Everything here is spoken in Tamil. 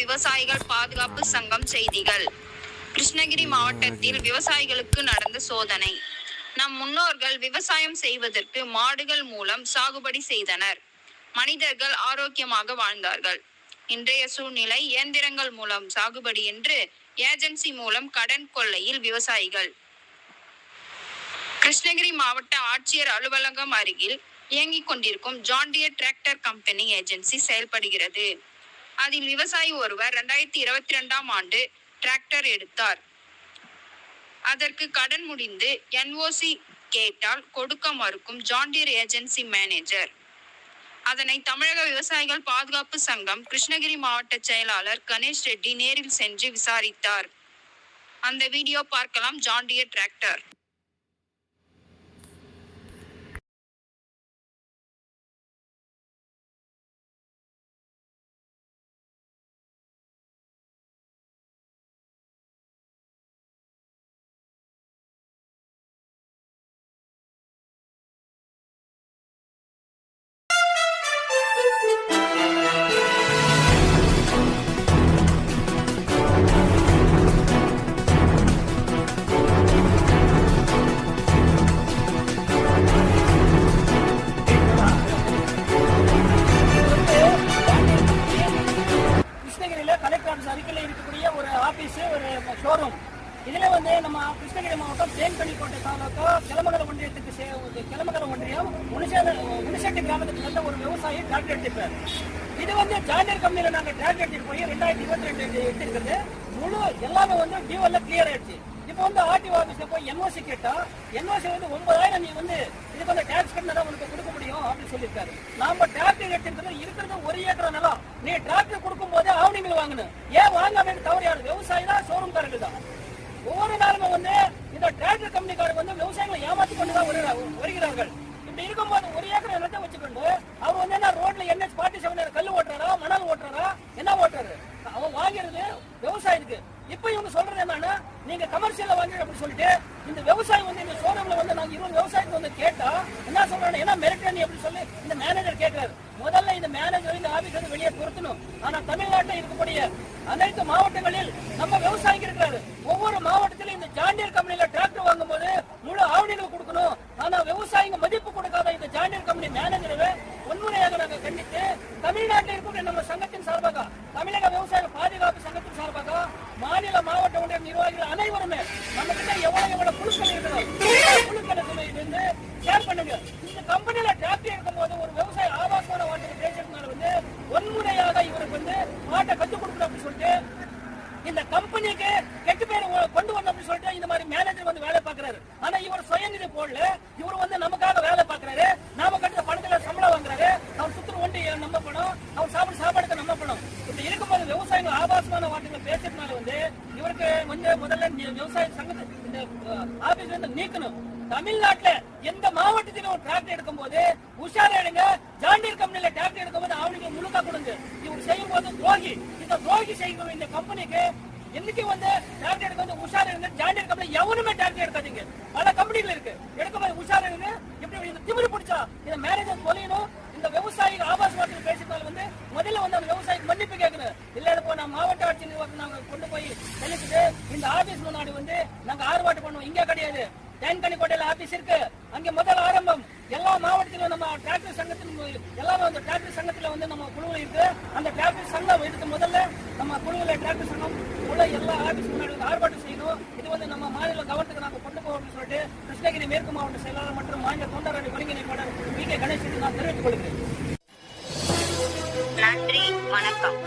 விவசாயிகள் பாதுகாப்பு சங்கம் செய்திகள். கிருஷ்ணகிரி மாவட்டத்தில் விவசாயிகளுக்கு நடந்த சோதனை. நம் முன்னோர்கள் விவசாயம் செய்வதற்கு மாடுகள் மூலம் சாகுபடி செய்தனர். மனிதர்கள் ஆரோக்கியமாக வாழ்ந்தார்கள். இன்றைய சூழ்நிலை இயந்திரங்கள் மூலம் சாகுபடி என்று ஏஜென்சி மூலம் கடன் கொள்ளையில் விவசாயிகள். கிருஷ்ணகிரி மாவட்ட ஆட்சியர் அலுவலகம் அருகில் இயங்கிக் கொண்டிருக்கும் ஜாண்டியர் டிராக்டர் கம்பெனி ஏஜென்சி செயல்படுகிறது. அதில் விவசாயி ஒருவர் இரண்டாயிரத்தி இருபத்தி ரெண்டாம் ஆண்டு டிராக்டர் எடுத்தார். அதற்கு கடன் முடிந்து என்ஓசி கேட்டால் கொடுக்க மறுக்கும் ஜாண்டியர் ஏஜென்சி மேனேஜர் அதனை தமிழக விவசாயிகள் பாதுகாப்பு சங்கம் கிருஷ்ணகிரி மாவட்ட செயலாளர் கணேஷ் ரெட்டி நேரில் சென்று விசாரித்தார். அந்த வீடியோ பார்க்கலாம் ஜாண்டியர் டிராக்டர் இதுல வந்து நம்ம கிருஷ்ணகிரி மாவட்டம் தேன்கனிக்கோட்டை தாலுக்கா கிளமங்கல ஒன்றியத்துக்கு சே- ஒரு ஒன்றியம் முனிசேத கிராமத்துக்கு சேர்ந்த ஒரு விவசாயி டிராக்டர் எடுத்துப்பார் இது வந்து ஜாலியர் கம்பெனியில் நாங்க டிராக்டர் எடுத்துட்டு போய் ரெண்டாயிரத்தி இருபத்தி ரெண்டு எடுத்துருக்குது முழு எல்லாமே வந்து டியூவல்ல கிளியர் ஆயிடுச்சு. இப்போ வந்து ஆர்டிஓ ஆபீஸ்ல போய் என்ஓசி கேட்டா என்ஓசி வந்து ஒன்பதாயிரம் நீ வந்து இதுக்கு வந்து டேக்ஸ் கட்டினா உனக்கு கொடுக்க முடியும் அப்படின்னு சொல்லியிருக்காரு. நாம டிராக்டர் எடுத்துக்கிறது இருக்கிறது ஒரு ஏக்கர் நிலம். நீ டிராக்டர் கொடுக்கும் போதே ஆவணி மீன் வாங்கணும் ஏன் வாங்க அப்படின்னு யாரு? விவசாயி தான் ஷோரூம் தான். ஒவ்வொரு நாளுமே வந்து இந்த டிராக்டர் கம்பெனிக்காரங்க வந்து விவசாயிகளை ஏமாத்தி கொண்டு தான் வருகிறார்- வருகிறார்கள். இப்படி இருக்கும்போது ஒரு ஏக்கர் நிலத்தை வச்சுக்கொண்டு அவர் வந்து என்ன ரோட்ல என்ன ஃபார்ட்டி செவன் கல் ஓட்டுறாரா மணல் ஓட்டுறாரா என்ன ஓட்டுறாரு? அவன் வாங்கிறது விவசாயத்துக்கு இப்ப இவங்க சொல்றது என்னன்னா நீங்க கமர்ஷியல்ல வாங்குறீங்க அப்படின்னு சொல்லிட்டு இந்த விவசாயி வந்து இந்த ஷோரூம்ல வந்து நாங்க இருபது விவசாயத்துக்கு வந்து கேட்டா என்ன சொல்றாங்க? என்ன மிரட்டணி அப்படின்னு சொல்லி இந்த மேனேஜர் கேட்கிறாரு. முதல்ல மேனேஜர் இந்த ஆபீஸ் வந்து வெளியே துரத்தணும் ஆனா தமிழ்நாட்டில் இருக்கக்கூடிய அனைத்து மாவட்டங்களில் நம்ம விவசாயிங்க இருக்கிறாரு. ஒவ்வொரு மாவட்டத்திலும் இந்த ஜாண்டியர் கம்பெனில டிராக்டர் வாங்கும்போது முழு ஆவணங்கள் கொடுக்கணும். ஆனா விவசாயிங்க மதிப்பு கொடுக்காத இந்த ஜாண்டியர் கம்பெனி மேனேஜரை வன்முறையாக நாங்கள் கண்டித்து தமிழ்நாட்டில் இருக்கக்கூடிய நம்ம சங்கத்தின் சார்பாக தமிழக விவசாய பாதுகாப்பு சங்கத்தின் சார்பாக மாநில மாவட்ட ஒன்றிய நிர்வாகிகள் அனைவருமே நம்ம கிட்ட எவ்வளவு எவ்வளவு குழுக்கள் இருக்கிறோம் குழுக்களை இருந்து ஷேர் பண்ணுங்க. இந்த கம்பெனியில டிராக்டர் எடுக்கும்போது ஒரு விவசாய ஆபாசமான வார்த்தை பேசுறதுனால வந்து வன்முறையாக இவருக்கு வந்து மாட்டை கத்து கொடுக்கணும் அப்படின்னு சொல்லிட்டு இந்த கம்பெனிக்கு கெட்டு பேர் கொண்டு வரணும் அப்படின்னு சொல்லிட்டு இந்த மாதிரி மேனேஜர் வந்து வேலை பார்க்கறாரு. ஆனா இவர் சுயநிதி போடல. இவர் வந்து நமக்காக வேலை பார்க்கறாரு. நாம கட்டுற பணத்துல சம்பளம் வாங்குறாரு. அவர் சுத்துற ஒண்டி நம்ம பணம். அவர் சாப்பிட சாப்பாடுக்கு நம்ம பணம். இப்படி இருக்கும்போது விவசாயிகள் ஆபாசமான வார்த்தைகளை பேசுறதுனால வந்து இவருக்கு வந்து முதல்ல விவசாய சங்கத்தை இந்த ஆபீஸ் வந்து நீக்கணும். தமிழ்நாட்டுல எந்த மாவட்டத்திலும் ஒரு டிராக்டர் எடுக்கும்போது உஷாரா எடுங்க. ஜாண்டியர் கம்பெனில டிராக்டர் எடுக்கும் இருக்கு. இவர் செய்யும் போது துரோகி. இந்த துரோகி செய்யும் இந்த கம்பெனிக்கு என்னைக்கு வந்து டார்கெட் எடுக்க வந்து உஷாரா இருந்து ஜாண்டியர் கம்பெனி எவனுமே டார்கெட் எடுக்காதீங்க. பல கம்பெனிகள் இருக்கு. எடுக்க போய் உஷாரா இருந்து இப்படி இந்த திமிரி பிடிச்சா? இந்த மேனேஜர் சொல்லணும் இந்த விவசாயிகள் ஆபாச வார்த்தை பேசுறதால வந்து முதல்ல வந்து அந்த விவசாயிக்கு மன்னிப்பு கேட்கணும். இல்ல இப்போ நான் மாவட்ட ஆட்சி நிர்வாகம் நாங்க கொண்டு போய் தெளிச்சுட்டு இந்த ஆபீஸ் முன்னாடி வந்து நாங்க ஆர்ப்பாட்டம் பண்ணுவோம். இங்க கிடையாது. தேன்கனிக்கோட்டையில ஆபீஸ் இருக்கு. அங்க முதல் ஆரம்பம். எல்லா மாவட்டத்திலும் நம்ம டிராக்டர் எல்லாமே வந்து டிராக்டர் சங்கத்துல வந்து நம்ம குழுவில் இருக்குது அந்த டிராக்டர் சங்கம் இதுக்கு முதல்ல நம்ம குழுவில் டிராக்டர் சங்கம் உள்ள எல்லா ஆபீஸ் முன்னாடி வந்து ஆர்ப்பாட்டம் செய்யணும். இது வந்து நம்ம மாநில கவர்னத்துக்கு நாங்கள் கொண்டு போவோம்னு சொல்லிட்டு கிருஷ்ணகிரி மேற்கு மாவட்ட செயலாளர் மற்றும் மாநில தொண்டரணி ஒருங்கிணைப்பாளர் வி கே கணேஷ் நான் தெரிவித்துக் கொள்கிறேன். நன்றி வணக்கம்.